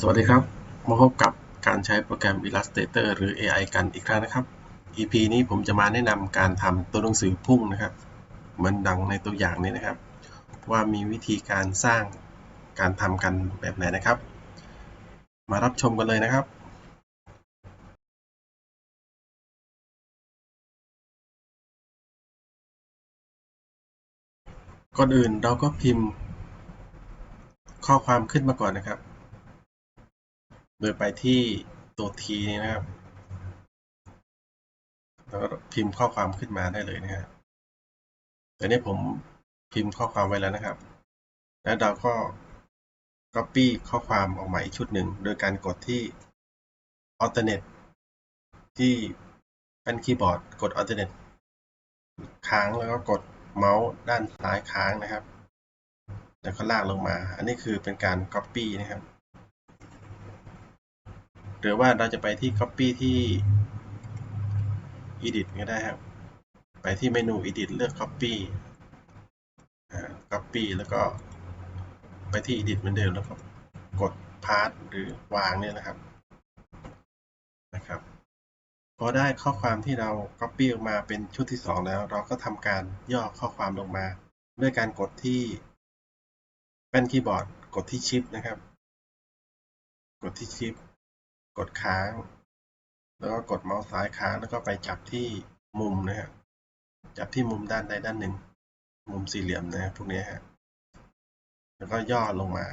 สวัสดีครับ มาพบกับการใช้โปรแกรม Illustrator หรือ AI กันอีกครั้งนะครับ EP นี้ผมจะมาแนะนำการทำตัวหนังสือพุ่งนะครับ เหมือนดังในตัวอย่างนี้นะครับ ว่ามีวิธีการสร้างการทำกันแบบไหนนะครับ มารับชมกันเลยนะครับ ก่อนอื่นเราก็พิมพ์ข้อความขึ้นมาก่อนนะครับ ดยไปที่ตัว T นี้นะครับ แล้วก็พิมพ์ข้อความขึ้นมาได้เลยนะครับตอนนี้ผมพิมพ์ข้อความไว้แล้วนะครับ แล้วเราก็ Copy ข้อความออกมาอีกชุดหนึ่ง โดยการกดที่ Alternate ที่แป้นคีย์บอร์ด กด Alternate ค้างแล้วก็กดเมาส์ด้านซ้ายค้างนะครับ แล้วก็ลากลงมา อันนี้คือเป็นการ Copy นะครับ หรือว่าเราจะไปที่ Copy ที่ Edit ก็ได้ครับ ไปที่เมนู Edit เลือก Copy Copy แล้วก็ไปที่ Edit เหมือนเดิมแล้วก็กด Path หรือวางเนี่ยนะครับนะครับ พอได้ข้อความที่เรา Copy ออกมาเป็นชุดที่ 2 แล้ว เราก็ทำการย่อข้อความลงมา ด้วยการกดที่แป้นคีย์บอร์ด กดที่ Shift นะครับ กดที่ Shift กดค้าง แล้วก็กดเมาส์ซ้ายค้างแล้วก็ไปจับที่มุมนะครับจับที่มุมด้านใดด้านหนึ่ง มุมสี่เหลี่ยมนะพวกนี้ฮะแล้วก็ย่อลงมา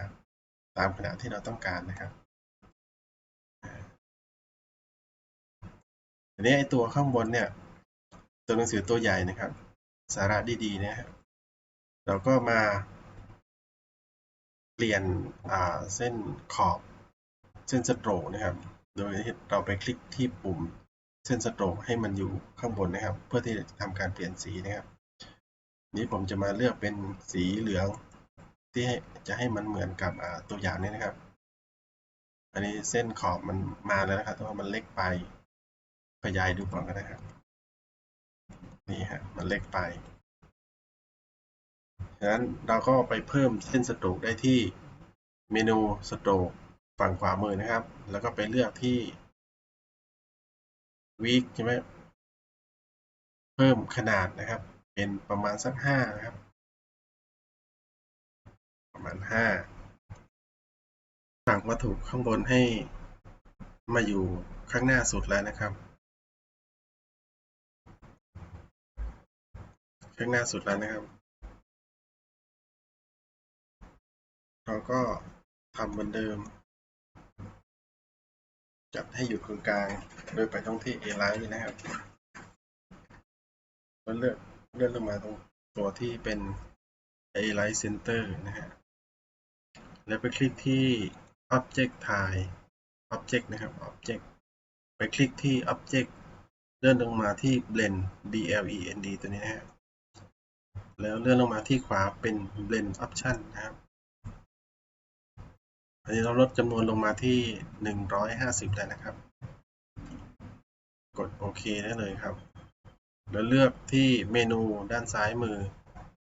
ตามขนาดที่เราต้องการนะครับทีนี้ไอตัวข้างบนเนี่ย ตัวหนังสือตัวใหญ่นะครับ สาระดีๆนะครับเราก็มาเปลี่ยนเส้นขอบ เส้นสโตรกนะครับ โดยเราไปคลิกที่ปุ่มเส้นสโตรกให้มันอยู่ข้างบนนะครับ เพื่อที่จะทำการเปลี่ยนสีนะครับ นี้ผมจะมาเลือกเป็นสีเหลือง ที่จะให้มันเหมือนกับตัวอย่างนี้นะครับ อันนี้เส้นขอบมันมาแล้วนะครับแต่ว่ามันเล็กไปขยายดูก่อนก็ได้ครับนี่ฮะมันเล็กไปฉะนั้นเราก็ไปเพิ่มเส้นสโตรกได้ที่เมนูสโตรก ฝั่งขวามือนะครับ แล้วก็ไปเลือกที่ week ใช่ไหมเพิ่มขนาดนะครับ เป็นประมาณสักห้านะครับ ประมาณห้าฝั่งวัตถุข้างบนให้มาอยู่ข้างหน้าสุดแล้วนะครับ ข้างหน้าสุดแล้วนะครับ เราก็ทำเหมือนเดิม จับให้อยู่ตรงกลาง โดยไปตรงที่ A line นะครับแล้วเลือกเลื่อนลงมาตรงตัวที่เป็น A line center นะฮะ แล้วไปคลิกที่ object type object นะครับ object ไปคลิกที่ object เลื่อนลงมาที่ blend b l e n d ตัวนี้นะฮะ แล้วเลื่อนลงมาที่ขวาเป็น blend option นะครับ อันนี้เราลดจำนวนลงมาที่ 150แล้วนะครับ กดโอเคได้เลยครับ แล้วเลือกที่เมนูด้านซ้ายมือ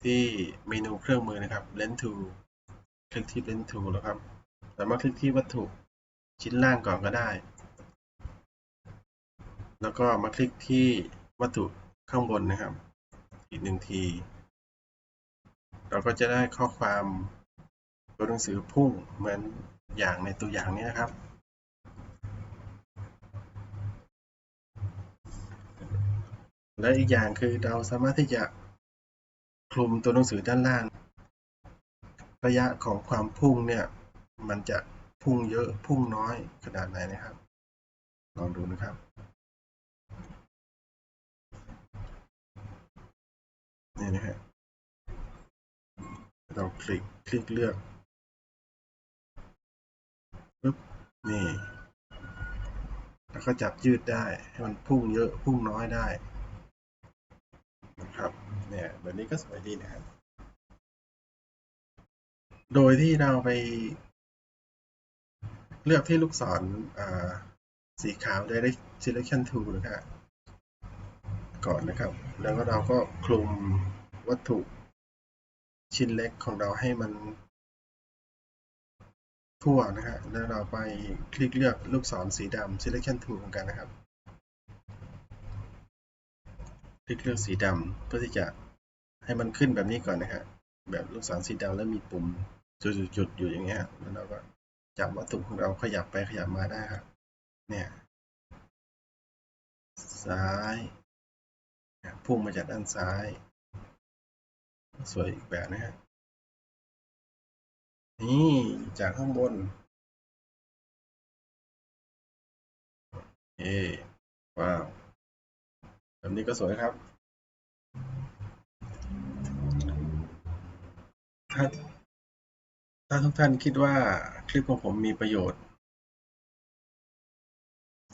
ที่เมนูเครื่องมือนะครับ blend to คลิกที่ blend to แล้วครับสามารถคลิกที่วัตถุชิ้นล่างก่อนก็ได้ แล้วก็มาคลิกที่วัตถุข้างบนนะครับ อีกหนึ่งที เราก็จะได้ข้อความ ตัวหนังสือพุ่งเหมือนอย่างในตัวอย่างนี้นะครับ และอีกอย่างคือเราสามารถที่จะคลุมตัวหนังสือด้านล่าง ระยะของความพุ่งเนี่ย มันจะพุ่งเยอะพุ่งน้อยขนาดไหนนะครับ ลองดูนะครับนี่นะฮะเราคลิกคลิกเลือก ปึ๊บนี่แล้วก็จับยืดได้ ให้มันพุ่งเยอะพุ่งน้อยได้นะครับเนี่ยแบบนี้ก็สวยดีนะครับ โดยที่เราไป เลือกที่ลูกศรสีขาว direct selection tool นะครับก่อนนะครับ แล้วก็เราก็คลุมวัตถุชิ้นเล็กของเราให้มัน ทั่วนะฮะแล้วเราไปคลิกเลือกลูกศรสีดำ selection tool กันนะครับ คลิกเลือกสีดำเพื่อที่จะให้มันขึ้นแบบนี้ก่อนนะฮะแบบลูกศรสีดำแล้วมีปุ่มจุดๆๆอยู่อย่างเงี้ยแล้วเราก็จับวัตถุของเราขยับไปขยับมาได้ครับ เนี่ยซ้ายพุ่งมาจากด้านซ้าย สวยอีกแบบนะฮะ นี่จากข้างบนเอว้าวแบบนี้ก็สวยครับ ถ้าถ้าทุกท่านคิดว่าคลิปของผมมีประโยชน์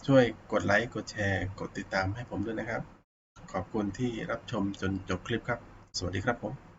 ช่วยกดไลค์ กดแชร์ กดติดตามให้ผมด้วยนะครับ ขอบคุณที่รับชมจนจบคลิปครับ สวัสดีครับผม